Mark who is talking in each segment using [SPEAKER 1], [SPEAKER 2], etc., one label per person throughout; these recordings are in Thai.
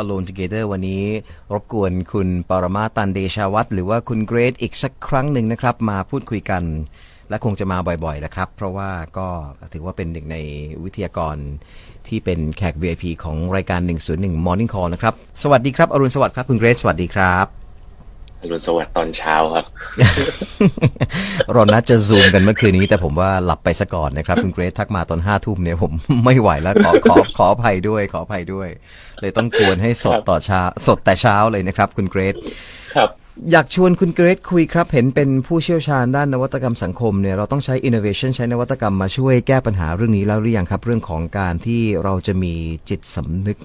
[SPEAKER 1] Alone Together วันนี้รบกวนคุณปรมาตันเดชาวัตรหรือว่าคุณเกรดอีกสักครั้งหนึ่งนะครับ มาพูดคุยกัน และคงจะมาบ่อยๆนะครับ เพราะว่าก็ถือว่าเป็นหนึ่งในวิทยากรที่เป็นแขก VIP ของรายการ 101 Morning Call นะครับ สวัสดีครับ อรุณสวัสดิ์ครับ คุณเกรดสวัสดีครับ
[SPEAKER 2] อรุณสวัสดิ์ตอนเช้าครับ
[SPEAKER 1] เรานัดจะซูมกันเมื่อคืนนี้ แต่ผมว่าหลับไปซะก่อนนะครับ คุณเกรซทักมาตอนห้าทุ่มเนี่ยผมไม่ไหวแล้วขอขอขออภัยด้วย ขออภัยด้วย เลยต้องกวนให้สดต่อเช้า สดแต่เช้าเลยนะครับ คุณเกรซ
[SPEAKER 2] ครับ
[SPEAKER 1] อยากชวนคุณเกรซคุยครับ เห็นเป็นผู้เชี่ยวชาญด้านนวัตกรรมสังคมเนี่ยเราต้องใช้ innovation ใช้นวัตกรรมมาช่วยแก้ปัญหาเรื่องนี้แล้วหรือยังครับ เรื่องของการที่เราจะมีจิตสำนึก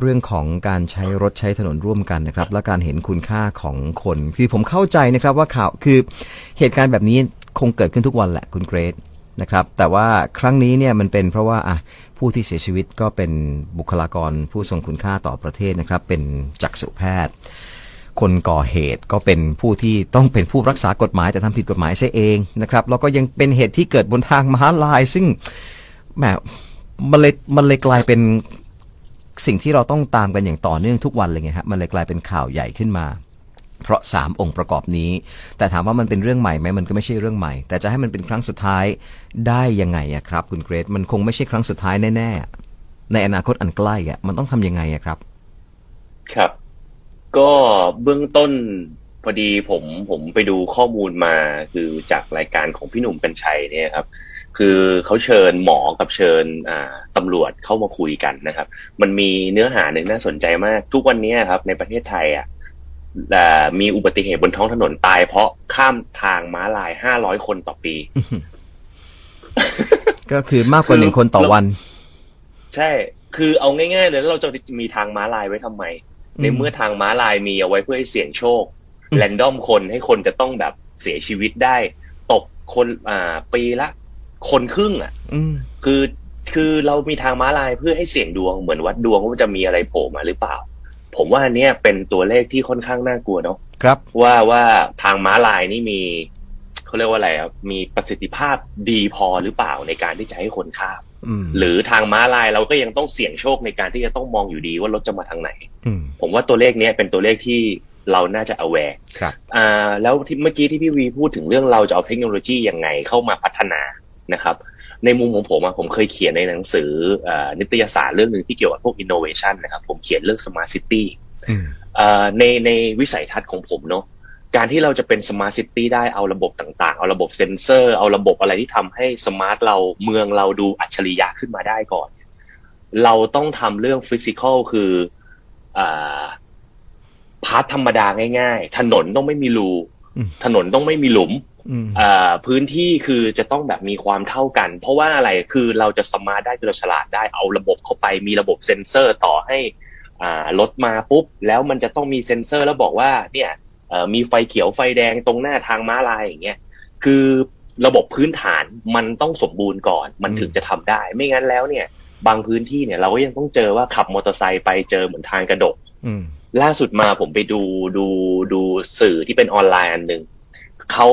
[SPEAKER 1] เรื่องของการใช้รถใช้ถนนร่วมกันนะครับ และการเห็นคุณค่าของคน คือผมเข้าใจนะครับว่าข่าวคือเหตุการณ์แบบนี้คงเกิดขึ้นทุกวันแหละคุณเกรซนะครับแต่ว่าครั้งนี้เนี่ยมันเป็นเพราะว่าอะผู้ที่เสียชีวิตก็เป็นบุคลากรผู้ทรงคุณค่าต่อประเทศนะครับ เป็นจักษุแพทย์ คนก่อเหตุก็เป็นผู้ที่ต้องเป็นผู้รักษากฎหมายแต่ทำผิดกฎหมายใช่เองนะครับแล้วก็ยังเป็นเหตุที่เกิดบนทางม้าลาย ซึ่งแหมมันเลยมันเลยกลายเป็น สิ่งที่เราต้องตามกันอย่างต่อเนื่องทุกวันเลยไงฮะมันเลยกลายเป็นข่าวใหญ่ขึ้นมา เพราะสามองค์ประกอบนี้ แต่ถามว่ามันเป็นเรื่องใหม่ไหมมันก็ไม่ใช่เรื่องใหม่ แต่จะให้มันเป็นครั้งสุดท้ายได้ยังไงอะครับ คุณเกรซมันคงไม่ใช่ครั้งสุดท้ายแน่ๆในอนาคตอันใกล้อะมันต้องทำยังไงอะครับ
[SPEAKER 2] ครับ ก็เบื้องต้นพอดีผมผมไปดูข้อมูลมาคือจากรายการของพี่หนุ่มกัญชัยเนี่ยครับ คือเขาเชิญหมอกับเชิญอ่าตำรวจเข้ามาคุยกันนะครับ มันมีเนื้อหาหนึ่งน่าสนใจมาก ทุกวันนี้ครับ ในประเทศไทยอะอ่ามีอุบัติเหตุบนท้องถนนตาย เพราะข้ามทางม้าลายห้าร้อยคนต่อปี
[SPEAKER 1] ก็คือมากกว่าหนึ่งคนต่อวัน
[SPEAKER 2] ใช่ คือเอาง่ายๆเลยแล้วเราจะมีทางม้าลายไว้ทำไม ในเมื่อทางม้าลายมีเอาไว้เพื่อให้เสี่ยงโชค
[SPEAKER 1] อืม
[SPEAKER 2] แรนดอมคนให้คนจะต้องแบบเสียชีวิตได้ ตกคนอ่าปีละ คนครึ่งอะ
[SPEAKER 1] อืม
[SPEAKER 2] คือคือเรามีทางม้าลายเพื่อให้เสี่ยงดวงเหมือนวัดดวงว่ามันจะมีอะไรโผล่มาหรือเปล่า ผมว่าอันเนี้ยเป็นตัวเลขที่ค่อนข้างน่ากลัวเนาะ
[SPEAKER 1] ครับ
[SPEAKER 2] ว่าว่าทางม้าลายนี่มีเขาเรียกว่าอะไรครับมีประสิทธิภาพดีพอหรือเปล่าในการที่จะให้คนข้าม
[SPEAKER 1] อืม
[SPEAKER 2] หรือทางม้าลายเราก็ยังต้องเสี่ยงโชคในการที่จะต้องมองอยู่ดีว่ารถจะมาทางไหน
[SPEAKER 1] อืม
[SPEAKER 2] ผมว่าตัวเลขเนี้ยเป็นตัวเลขที่เราน่าจะ aware
[SPEAKER 1] ครับ
[SPEAKER 2] อ่าแล้วที่เมื่อกี้ที่พี่วีพูดถึงเรื่องเราจะเอาเทคโนโลยียังไงเข้ามาพัฒนา นะครับ ในมุมของผมอะผมเคยเขียนในหนังสืออานิตยสารเรื่องหนึ่งที่เกี่ยวกับพวก innovation นะครับ ผมเขียนเรื่อง smart city
[SPEAKER 1] อืม
[SPEAKER 2] อ่าในในวิสัยทัศน์ของผมเนาะการที่เราจะเป็น smart city ได้เอาระบบต่างๆ เอาระบบเซ็นเซอร์ เอาระบบอะไรที่ทำให้สมาร์ทเราเมืองเราดูอัจฉริยะขึ้นมาได้ก่อน เราต้องทำเรื่องฟิสิกอลคืออ่าพาร์ทธรรมดาง่าย ๆ ถนนต้องไม่มีรู
[SPEAKER 1] อืม
[SPEAKER 2] ถนนต้องไม่มีหลุม
[SPEAKER 1] อืม
[SPEAKER 2] อ่า พื้นที่คือจะต้องแบบมีความเท่ากัน เพราะว่าอะไรคือเราจะสมาร์ทได้คือเราฉลาดได้เอาระบบเข้าไปมีระบบเซ็นเซอร์ต่อให้อ่ารถมาปุ๊บ แล้วมันจะต้องมีเซ็นเซอร์แล้วบอกว่าเนี่ยเอ่อมีไฟเขียวไฟแดงตรงหน้าทางม้าลายอย่างเงี้ยคือระบบพื้นฐานมันต้องสมบูรณ์ก่อน มันถึงจะทำได้ ไม่งั้นแล้วเนี่ย บางพื้นที่เนี่ยเราก็ยังต้องเจอว่าขับมอเตอร์ไซค์ไปเจอเหมือนทางกระดก
[SPEAKER 1] อืม
[SPEAKER 2] ล่าสุดมาผมไปดูดูดูสื่อที่เป็นออนไลน์อันหนึ่ง เขา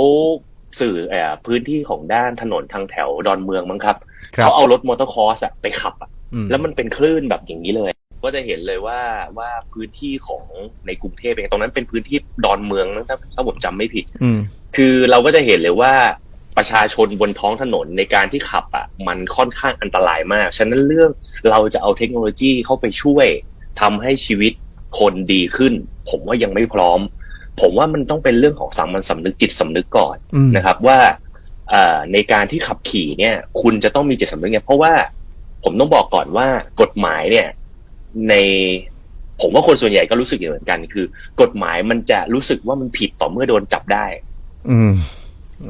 [SPEAKER 2] สื่อเอ่อพื้นที่ของด้านถนนทางแถวดอนเมืองมั้งครับ
[SPEAKER 1] ครับ
[SPEAKER 2] เขาเอารถมอเตอร์คอร์สอะไปขับอะ
[SPEAKER 1] อืม
[SPEAKER 2] แล้วมันเป็นคลื่นแบบอย่างนี้เลย ก็จะเห็นเลยว่าว่าพื้นที่ของในกรุงเทพเองตรงนั้นเป็นพื้นที่ดอนเมืองนะถ้าถ้าผมจำไม่ผิด
[SPEAKER 1] อืม
[SPEAKER 2] คือเราก็จะเห็นเลยว่าประชาชนบนท้องถนนในการที่ขับอะมันค่อนข้างอันตรายมาก ฉะนั้นเรื่องเราจะเอาเทคโนโลยีเข้าไปช่วยทำให้ชีวิตคนดีขึ้น ผมว่ายังไม่พร้อม ผมว่ามันต้องเป็นเรื่องของสามัญสำนึกจิตสำนึกก่อน
[SPEAKER 1] อืม
[SPEAKER 2] นะครับ ว่าเอ่อในการที่ขับขี่เนี่ย คุณจะต้องมีจิตสำนึกเนี่ยเพราะว่าผมต้องบอกก่อนว่ากฎหมายเนี่ย ในผมว่าคนส่วนใหญ่ก็รู้สึกอย่างเหมือนกัน คือ กฎหมายมันจะรู้สึกว่ามันผิดต่อเมื่อโดนจับได้
[SPEAKER 1] อืม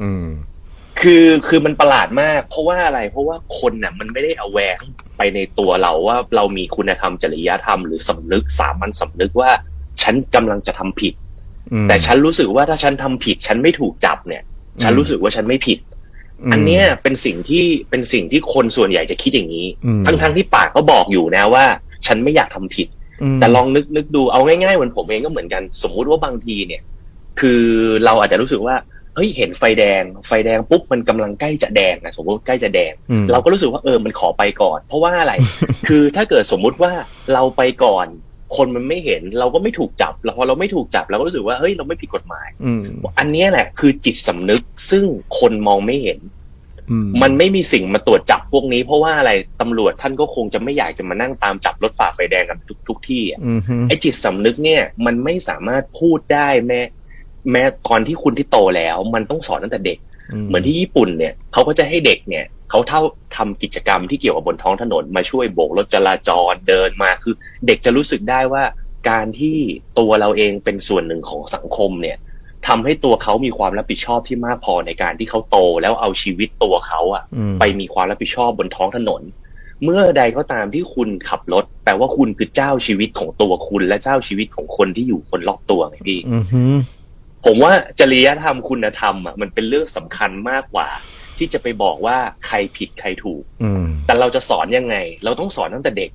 [SPEAKER 1] อืม
[SPEAKER 2] คือคือมันประหลาดมาก เพราะว่าอะไร เพราะว่าคนน่ะ มันไม่ได้เอาแวงไปในตัวเราว่าเรามีคุณธรรมจริยธรรมหรือสำนึกสามัญสำนึกว่า ฉันกำลังจะทำผิด
[SPEAKER 1] อืม
[SPEAKER 2] แต่ฉันรู้สึกว่าถ้าฉันทำผิด ฉันไม่ถูกจับเนี่ย ฉัน
[SPEAKER 1] อืม
[SPEAKER 2] รู้สึกว่าฉันไม่ผิด
[SPEAKER 1] ม
[SPEAKER 2] อันเนี้ยเป็นสิ่งที่เป็นสิ่งที่คนส่วนใหญ่จะคิดอย่างนี้
[SPEAKER 1] อืม
[SPEAKER 2] ทั้งทั้งที่ปากก็บอกอยู่นะว่า ฉันไม่อยากทำผิด
[SPEAKER 1] ม
[SPEAKER 2] แต่ลองนึกนึกดูเอาง่ายๆเหมือนผมเองก็เหมือนกัน สมมุติว่าบางทีเนี่ย คือเราอาจจะรู้สึกว่าเฮ้ยเห็นไฟแดง ไฟแดงปุ๊บมันกำลังใกล้จะแดงนะสมมติใกล้จะแดง
[SPEAKER 1] อืม
[SPEAKER 2] เราก็รู้สึกว่าเออมันขอไปก่อน เพราะว่าอะไร คือถ้าเกิดสมมุติว่าเราไปก่อน คนมันไม่เห็นเราก็ไม่ถูกจับแล้วพอเราไม่ถูกจับเราก็รู้สึกว่าเฮ้ยเราไม่ผิดกฎหมาย
[SPEAKER 1] อืม
[SPEAKER 2] อันเนี้ยแหละคือจิตสำนึกซึ่งคนมองไม่เห็น
[SPEAKER 1] อืม
[SPEAKER 2] มันไม่มีสิ่งมาตรวจจับพวกนี้เพราะว่าอะไรตำรวจท่านก็คงจะไม่อยากจะมานั่งตามจับรถฝ่าไฟแดงกันทุกทุกที่อะ
[SPEAKER 1] อืมฮึ
[SPEAKER 2] ไอ้จิตสำนึกเนี่ย มันไม่สามารถพูดได้แม้ แม้ตอนที่คุณที่โตแล้ว มันต้องสอนตั้งแต่เด็ก เหมือนที่ญี่ปุ่นเนี่ยเขาก็จะให้เด็กเนี่ย เขาเท่าทำกิจกรรมที่เกี่ยวกับบนท้องถนนมาช่วยโบกรถจราจรเดินมาคือ เด็กจะรู้สึกได้ว่า การที่ตัวเราเองเป็นส่วนหนึ่งของสังคมเนี่ยทำให้ตัวเขามีความรับผิดชอบที่มากพอในการที่เขาโตแล้วเอาชีวิตตัวเขาอะ
[SPEAKER 1] อืม
[SPEAKER 2] ไปมีความรับผิดชอบบนท้องถนน เมื่อใดก็ตามที่คุณขับรถแปลว่าคุณคือเจ้าชีวิตของตัวคุณและเจ้าชีวิตของคนที่อยู่คนรอบตัวไงพี่
[SPEAKER 1] อืมฮึ
[SPEAKER 2] ผมว่าจริยธรรมคุณธรรมอะมันเป็นเรื่องสำคัญมากกว่า ที่จะไปบอกว่าใครผิดใครถูก
[SPEAKER 1] อืม
[SPEAKER 2] แต่เราจะสอนยังไง เราต้องสอนตั้งแต่เด็ก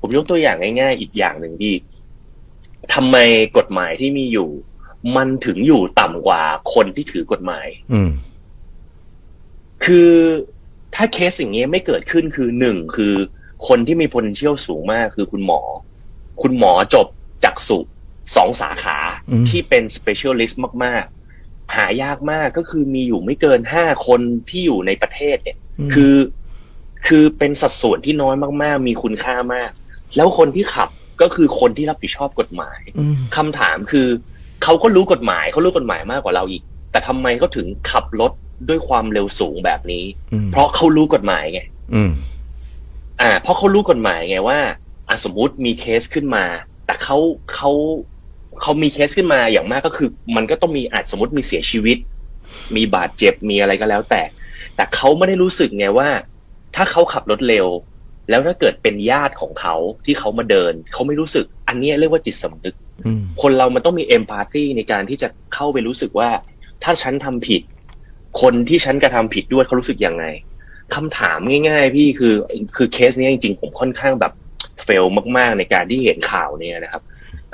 [SPEAKER 2] ผมยกตัวอย่างง่าย ๆ อีกอย่างหนึ่งที่ทำไมกฎหมายที่มีอยู่ มันถึงอยู่ต่ำกว่าคนที่ถือกฎหมาย
[SPEAKER 1] อืม
[SPEAKER 2] คือถ้าเคสอย่างเงี้ยไม่เกิดขึ้นคือหนึ่งคือคนที่มี potential สูงมากคือคุณหมอ คุณหมอจบจากสุสองสาขา
[SPEAKER 1] อืม
[SPEAKER 2] ที่เป็น specialist มากๆ หายากมากก็คือมีอยู่ไม่เกินห้าคนที่อยู่ในประเทศเนี่ย
[SPEAKER 1] ม
[SPEAKER 2] คือ คือเป็นสัดส่วนที่น้อยมากๆ มีคุณค่ามาก แล้วคนที่ขับก็คือคนที่รับผิดชอบกฎหมาย
[SPEAKER 1] อืม
[SPEAKER 2] คำถามคือเขาก็รู้กฎหมายเขารู้กฎหมายมากกว่าเราอีก แต่ทำไมเขาถึงขับรถด้วยความเร็วสูงแบบนี้
[SPEAKER 1] อืม
[SPEAKER 2] เพราะเขารู้กฎหมายไง
[SPEAKER 1] อืม
[SPEAKER 2] อ่า เพราะเขารู้กฎหมายไงว่าอะสมมุติมีเคสขึ้นมา แต่เขาเขา เขามีเคสขึ้นมาอย่างมากก็คือ มันก็ต้องมีอาจสมมติมีเสียชีวิต มีบาดเจ็บมีอะไรก็แล้วแต่ แต่เขาไม่ได้รู้สึกไงว่า ถ้าเขาขับรถเร็ว แล้วถ้าเกิดเป็นญาติของเขาที่เขามาเดิน เขาไม่รู้สึก อันเนี้ยเรียกว่าจิตสำนึก
[SPEAKER 1] อืม
[SPEAKER 2] คนเรามันต้องมีเอมพัตตีในการที่จะเข้าไปรู้สึกว่า ถ้าฉันทำผิด คนที่ฉันกระทำผิดด้วยเขารู้สึกยังไงคำถามง่าย ๆ พี่คือคือเคสเนี้ยจริงๆผมค่อนข้างแบบเฟลมากๆในการที่เห็นข่าวเนี่ยนะครับ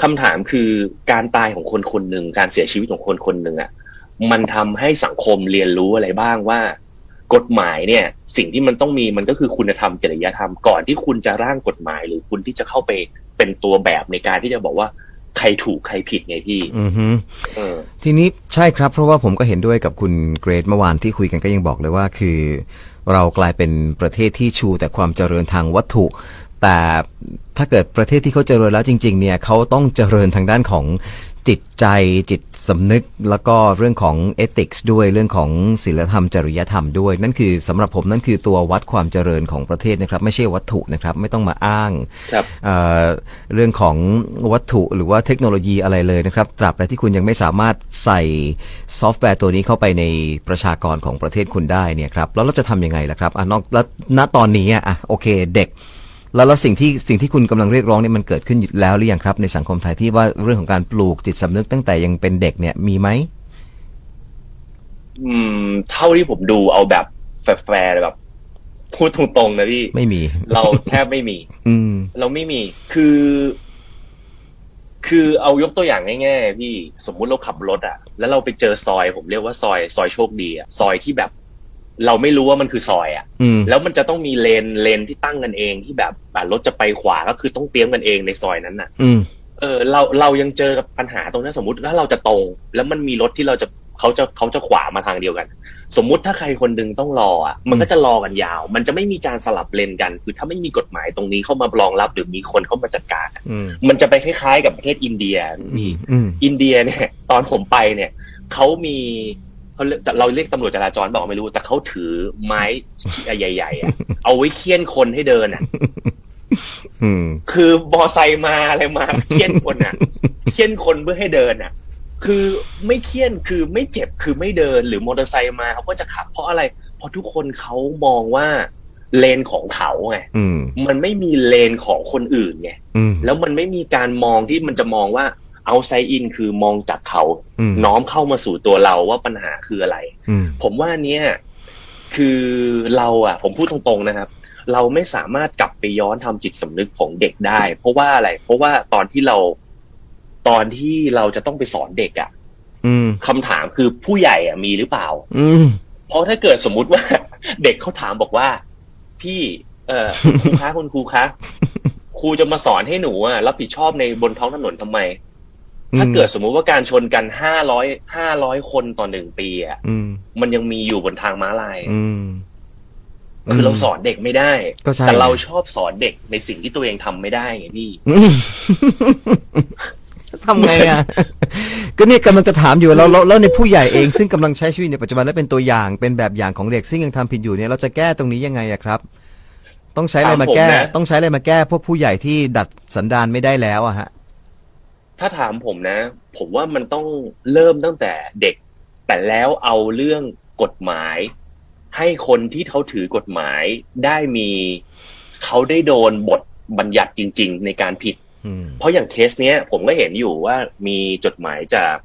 [SPEAKER 2] คำถามคือการตายของคนคนหนึ่งการเสียชีวิตของคนคนหนึ่งอะมันทำให้สังคมเรียนรู้อะไรบ้างว่า กฎหมายเนี่ย สิ่งที่มันต้องมีมันก็คือคุณธรรมจริยธรรมก่อนที่คุณจะร่างกฎหมาย หรือคุณที่จะเข้าไปเป็นตัวแบบในการที่จะบอกว่าใครถูกใครผิดไงพี่
[SPEAKER 1] อืมฮึ
[SPEAKER 2] เออ
[SPEAKER 1] ทีนี้ใช่ครับ เพราะว่าผมก็เห็นด้วยกับคุณเกรดเมื่อวานที่คุยกันก็ยังบอกเลยว่าคือ เรากลายเป็นประเทศที่ชูแต่ความเจริญทางวัตถุ แต่ถ้าเกิดประเทศที่เขาเจริญแล้วจริง ๆ เนี่ยเขาต้องเจริญทางด้านของจิตใจจิตสำนึกแล้วก็เรื่องของเอติกส์ด้วยเรื่องของศีลธรรม จริยธรรมด้วย นั่นคือสำหรับผมนั่นคือตัววัดความเจริญของประเทศนะครับ ไม่ใช่วัตถุนะครับ ไม่ต้องมาอ้าง
[SPEAKER 2] ครับ
[SPEAKER 1] เอ่อเรื่องของวัตถุหรือว่าเทคโนโลยีอะไรเลยนะครับ ตราบใดที่คุณยังไม่สามารถใส่ซอฟต์แวร์ตัวนี้เข้าไปในประชากรของประเทศคุณได้เนี่ยครับแล้วเราจะทำยังไงล่ะครับอะนอกแล้วณตอนนี้อะอะโอเคเด็ก แล้วแล้วสิ่งที่สิ่งที่คุณกำลังเรียกร้องเนี่ยมันเกิดขึ้นแล้วหรือยังครับ ในสังคมไทยที่ว่าเรื่องของการปลูกจิตสำนึกตั้งแต่ยังเป็นเด็กเนี่ยมีไหม
[SPEAKER 2] อืม เท่าที่ผมดูเอาแบบแฟร์ๆแบบพูดตรงๆนะพี่
[SPEAKER 1] ไม่มี
[SPEAKER 2] เราแทบไม่มี
[SPEAKER 1] อืม
[SPEAKER 2] เราไม่มี คือ คือเอายกตัวอย่างง่ายๆพี่สมมุติเราขับรถอะแล้วเราไปเจอซอย ผมเรียกว่าซอย ซอยโชคดีอะซอยที่แบบ เราไม่รู้ว่ามันคือซอยอะ
[SPEAKER 1] อืม
[SPEAKER 2] แล้วมันจะต้องมีเลนเลนที่ตั้งกันเองที่แบบอะรถจะไปขวาก็คือต้องเตรียมกันเองในซอยนั้นน่ะ
[SPEAKER 1] อืม
[SPEAKER 2] เออ เราเรายังเจอกับปัญหาตรงนั้นสมมติถ้าเราจะตรง แล้วมันมีรถที่เราจะเขาจะเขาจะขวามาทางเดียวกัน สมมุติถ้าใครคนหนึ่งต้องรออะมันก็จะรอกันยาว มันจะไม่มีการสลับเลนกัน คือถ้าไม่มีกฎหมายตรงนี้เข้ามารองรับหรือมีคนเข้ามาจัดการอะ
[SPEAKER 1] อืม
[SPEAKER 2] มันจะไปคล้ายๆ กับประเทศอินเดีย
[SPEAKER 1] อื
[SPEAKER 2] พี่
[SPEAKER 1] มอืม
[SPEAKER 2] อินเดียเนี่ย ตอนผมไปเนี่ยเขามี เขาเรียกเราเรียกตำรวจจราจรบอกไม่รู้ แต่เขาถือไม้ใหญ่ๆอะเอาไว้เคี่ยนคนให้เดินอะ
[SPEAKER 1] อืม
[SPEAKER 2] คือบอไซค์มาอะไรมาเคี่ยนคนอะเคี่ยนคนเพื่อให้เดินอะ คือไม่เคี่ยนคือไม่เจ็บคือไม่เดินหรือมอเตอร์ไซค์มาเขาก็จะขับเพราะอะไร เพราะทุกคนเขามองว่าเลนของเขาไง
[SPEAKER 1] อืม
[SPEAKER 2] มันไม่มีเลนของคนอื่นไง
[SPEAKER 1] อืม
[SPEAKER 2] แล้วมันไม่มีการมองที่มันจะมองว่า เอาไซอินคือมองจากเขา
[SPEAKER 1] อืม
[SPEAKER 2] น้อมเข้ามาสู่ตัวเราว่าปัญหาคืออะไร
[SPEAKER 1] อืม
[SPEAKER 2] ผมว่าเนี้ยคือเราอะ ผมพูดตรงๆนะครับ เราไม่สามารถกลับไปย้อนทำจิตสำนึกของเด็กได้ เพราะว่าอะไร เพราะว่าตอนที่เรา ตอนที่เราจะต้องไปสอนเด็กอะ
[SPEAKER 1] อืม
[SPEAKER 2] คำถามคือผู้ใหญ่อะมีหรือเปล่า
[SPEAKER 1] อืม
[SPEAKER 2] เพราะถ้าเกิดสมมุติว่า เด็กเขาถามบอกว่า พี่ เอ่อคุณครูคะคุณครูคะครูจะมาสอนให้หนูอะรับผิดชอบในบนท้องถนนทำไม
[SPEAKER 1] อืม
[SPEAKER 2] ถ้าเกิดสมมุติว่าการชนกันห้าร้อยห้าร้อยคนต่อหนึ่งปีอะ
[SPEAKER 1] อืม
[SPEAKER 2] มันยังมีอยู่บนทางม้าลาย
[SPEAKER 1] อืม
[SPEAKER 2] คือเราสอนเด็กไม่ได้
[SPEAKER 1] ก็ใช่
[SPEAKER 2] แต่เราชอบสอนเด็กในสิ่งที่ตัวเองทำไม่ได้ไงพี่
[SPEAKER 1] อืมทำไงอะ ก็เนี่ยกำลังจะถามอยู่แล้วแล้วแล้วในผู้ใหญ่เองซึ่งกำลังใช้ชีวิตในปัจจุบันและเป็นตัวอย่างเป็นแบบอย่างของเด็กซึ่งยังทำผิดอยู่เนี่ยเราจะแก้ตรงนี้ยังไงอะครับ ต้องใช้อะไรมาแก้
[SPEAKER 2] ถามผมนะ
[SPEAKER 1] ต้องใช้อะไรมาแก้ พวกผู้ใหญ่ที่ดัดสันดานไม่ได้แล้วอะฮะ
[SPEAKER 2] ถ้าถามผมนะ ผมว่ามันต้องเริ่มตั้งแต่เด็ก แต่แล้วเอาเรื่องกฎหมาย ให้คนที่เขาถือกฎหมายได้มีเขาได้โดนบทบัญญัติจริง ๆ ในการผิด
[SPEAKER 1] อืม
[SPEAKER 2] เพราะอย่างเคสเนี้ย ผมก็เห็นอยู่ว่ามีจดหมายจาก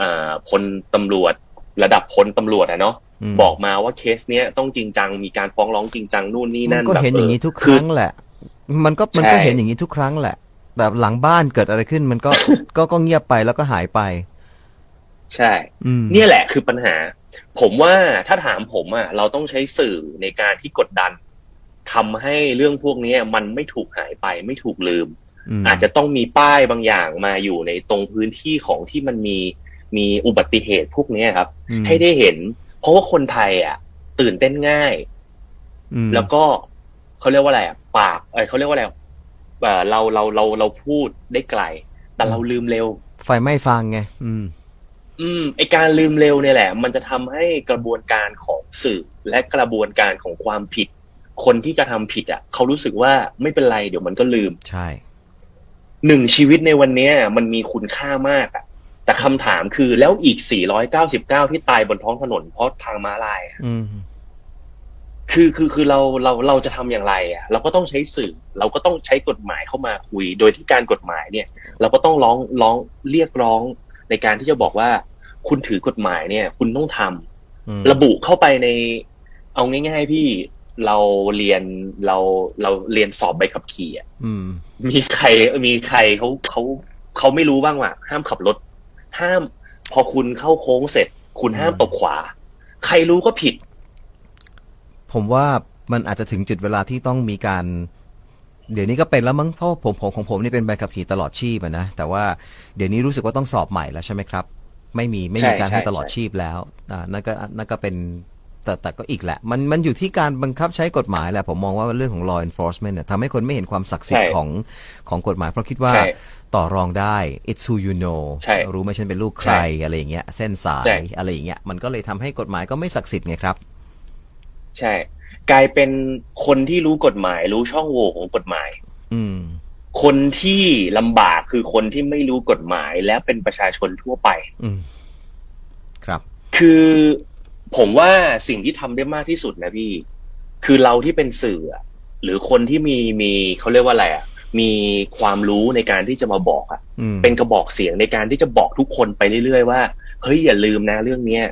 [SPEAKER 2] อ่าพลตำรวจระดับพลตำรวจอะเนาะ
[SPEAKER 1] อืม
[SPEAKER 2] บอกมาว่าเคสเนี้ยต้องจริงจังมีการฟ้องร้องจริงจังนู่นนี่
[SPEAKER 1] มั
[SPEAKER 2] นั่
[SPEAKER 1] น
[SPEAKER 2] น
[SPEAKER 1] ก็
[SPEAKER 2] แบบ
[SPEAKER 1] เห็นอย่างนี้ทุกค
[SPEAKER 2] คือ
[SPEAKER 1] รั้งแหละมันก็มันก็
[SPEAKER 2] ใช่
[SPEAKER 1] เห็นอย่างนี้ทุกครั้งแหละ แต่หลังบ้านเกิดอะไรขึ้นมันก็ ก็ก็เงียบไปแล้วก็หายไป
[SPEAKER 2] ใช่
[SPEAKER 1] อืม
[SPEAKER 2] เนี่ยแหละคือปัญหา ผมว่าถ้าถามผมอะเราต้องใช้สื่อในการที่กดดันทำให้เรื่องพวกเนี้ยมันไม่ถูกหายไปไม่ถูกลืม
[SPEAKER 1] ม
[SPEAKER 2] อาจจะต้องมีป้ายบางอย่างมาอยู่ในตรงพื้นที่ของที่มันมีมีอุบัติเหตุพวกเนี้ยครับ
[SPEAKER 1] อืม
[SPEAKER 2] ให้ได้เห็น เพราะว่าคนไทยอะ ตื่นเต้นง่าย
[SPEAKER 1] อืม
[SPEAKER 2] แล้วก็เขาเรียกว่าอะไรอะปากเอยเขาเรียกว่าอะไรเอ่อ เราเราเราเราพูดได้ไกล แต่เราลืมเร็ว
[SPEAKER 1] ไฟไหม้ฟางไงอืม
[SPEAKER 2] อืมไอการลืมเร็วเนี่ยแหละ มันจะทำให้กระบวนการของสื่อและกระบวนการของความผิด คนที่กระทำผิด อะ เขารู้สึกว่าไม่เป็นไร เดี๋ยวมันก็ลืม
[SPEAKER 1] ใช่
[SPEAKER 2] หนึ่งชีวิตในวันเนี้ย มันมีคุณค่ามากอะแต่คำถามคือแล้วอีก 499 ที่ตายบนท้องถนนเพราะทางม้าลายอะ
[SPEAKER 1] อืม
[SPEAKER 2] คือคือคือเราเราเราจะทำอย่างไรอะเราก็ต้องใช้สื่อ เราก็ต้องใช้กฎหมายเข้ามาคุย โดยที่การกฎหมายเนี่ย เราก็ต้องร้องร้องเรียกร้องในการที่จะบอกว่า คุณถือกฎหมายเนี่ย คุณต้องทำ
[SPEAKER 1] อืม
[SPEAKER 2] ระบุเข้าไปใน เอาง่ายๆพี่เราเรียนเราเราเรียนสอบใบขับขี่อะ
[SPEAKER 1] อืม
[SPEAKER 2] มีใครมีใครเขาเขาเขาไม่รู้บ้างว่าห้ามขับรถ ห้าม พอคุณเข้าโค้งเสร็จ คุณห้ามตกขวา ใครรู้ก็ผิด
[SPEAKER 1] ผมว่ามันอาจจะถึงจุดเวลาที่ต้องมีการ เดี๋ยวนี้ก็เป็นแล้วมั้งเพราะว่าผมผมของผมนี่เป็นใบขับขี่ตลอดชีพอะนะแต่ว่าเดี๋ยวนี้รู้สึกว่าต้องสอบใหม่แล้วใช่ไหมครับ ไม่มีไม่มี
[SPEAKER 2] ใช่
[SPEAKER 1] การ
[SPEAKER 2] ใช่
[SPEAKER 1] ให้ตลอด
[SPEAKER 2] ใช่
[SPEAKER 1] ชีพแล้วอ่านั่นก็นั่นก็เป็นแต่แต่ก็อีกแหละ มันมันอยู่ที่การบังคับใช้กฎหมายแหละ ผมมองว่าเรื่องของ law enforcement เนี่ยทำให้คนไม่เห็นความศักดิ์สิทธิ์
[SPEAKER 2] ใช่
[SPEAKER 1] ของของกฎหมาย เพราะคิดว่า
[SPEAKER 2] ใช่
[SPEAKER 1] ต่อรองได้ it's who you know
[SPEAKER 2] ใช่
[SPEAKER 1] รู้ไหมฉันเป็นลูกใค
[SPEAKER 2] ใช่
[SPEAKER 1] รอะไรอย่างเงี้ยเส้นสาย
[SPEAKER 2] ใช่
[SPEAKER 1] อะไรอย่างเงี้ยมันก็เลยทำให้กฎหมายก็ไม่ศักดิ์สิทธิ์ไงครับ
[SPEAKER 2] ใช่ กลายเป็นคนที่รู้กฎหมาย รู้ช่องโหว่ของกฎหมาย
[SPEAKER 1] อืม
[SPEAKER 2] คนที่ลำบากคือคนที่ไม่รู้กฎหมายและเป็นประชาชนทั่วไป
[SPEAKER 1] อืม ครับ
[SPEAKER 2] คือผมว่าสิ่งที่ทำได้มากที่สุดนะพี่ คือเราที่เป็นสื่ออะหรือคนที่มีมีเขาเรียกว่าอะไรอะมีความรู้ในการที่จะมาบอกอะ
[SPEAKER 1] อืม
[SPEAKER 2] เป็นกระบอกเสียงในการที่จะบอกทุกคนไปเรื่อยๆว่า เฮ้ยอย่าลืมนะเรื่องเนี้ย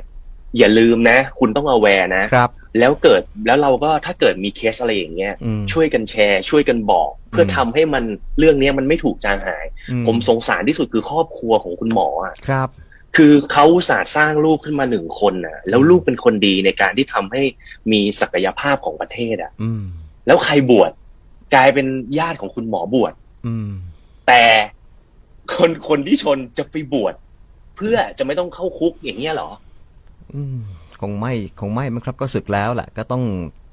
[SPEAKER 2] อย่าลืมนะ คุณต้องเอาแวร์นะ
[SPEAKER 1] ครับ
[SPEAKER 2] แล้วเกิดแล้วเราก็ถ้าเกิดมีเคสอะไรอย่างเงี้ย
[SPEAKER 1] อืม
[SPEAKER 2] ช่วยกันแชร์ ช่วยกันบอก เพื่ออ
[SPEAKER 1] ม
[SPEAKER 2] ทำให้มันเรื่องเนี้ยมันไม่ถูกจางหาย
[SPEAKER 1] อื
[SPEAKER 2] ผมสงสารที่สุดคือครอบครัวของคุณหมออะ
[SPEAKER 1] ครับ
[SPEAKER 2] คือเขาอุตสาห์สร้างลูกขึ้นมาหนึ่งคนน่ะแล้วลูกเป็นคนดีในการที่ทำให้มีศักยภาพของประเทศอะ
[SPEAKER 1] อืม
[SPEAKER 2] แล้วใครบวชกลายเป็นญาติของคุณหมอบวช
[SPEAKER 1] อืม
[SPEAKER 2] แต่คนคนที่ชนจะไปบวชเพื่อจะไม่ต้องเข้าคุกอย่างเงี้ยเหรอ
[SPEAKER 1] อืม คงไม่คงไม่มั้งครับก็ศึกแล้วแหละก็ต้อง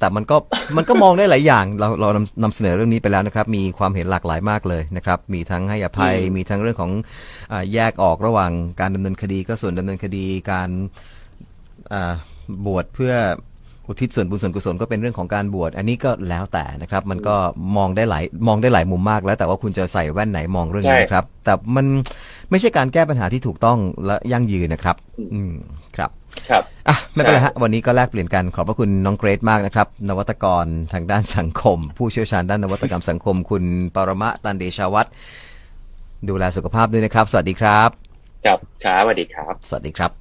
[SPEAKER 1] แต่มันก็มันก็มองได้หลายอย่าง เราเรานำนำเสนอเรื่องนี้ไปแล้วนะครับ มีความเห็นหลากหลายมากเลยนะครับ มีทั้งให้อภัย
[SPEAKER 2] อืม
[SPEAKER 1] มีทั้งเรื่องของอาแยกออกระหว่างการดำเนินคดีก็ส่วนดำเนินคดีการอ่าบวชเพื่ออุทิศส่วนบุญส่วนกุศลก็เป็นเรื่องของการบวชอันนี้ก็แล้วแต่นะครับ มันก็มองได้หลายมองได้หลายมุมมากแล้วแต่ว่าคุณจะใส่แว่นไหนมองเรื่องนี้นะครับ แต่มันไม่ใช่การแก้ปัญหาที่ถูกต้องและยั่งยืนนะครับ อืมครับ
[SPEAKER 2] ครับ
[SPEAKER 1] อะไม่เป็นไร
[SPEAKER 2] ใช่
[SPEAKER 1] ฮะวันนี้ก็แลกเปลี่ยนกันขอบพระคุณน้องเกรซมากนะครับ นวัตกรทางด้านสังคม ผู้เชี่ยวชาญด้านนวัตกรรมสังคม คุณปรมะตันเดชาวัฒน์ดูแลสุขภาพด้วยนะครับ สวัสดีครับ
[SPEAKER 2] ครับครับสวัสดีครับ
[SPEAKER 1] สวัสดีครับ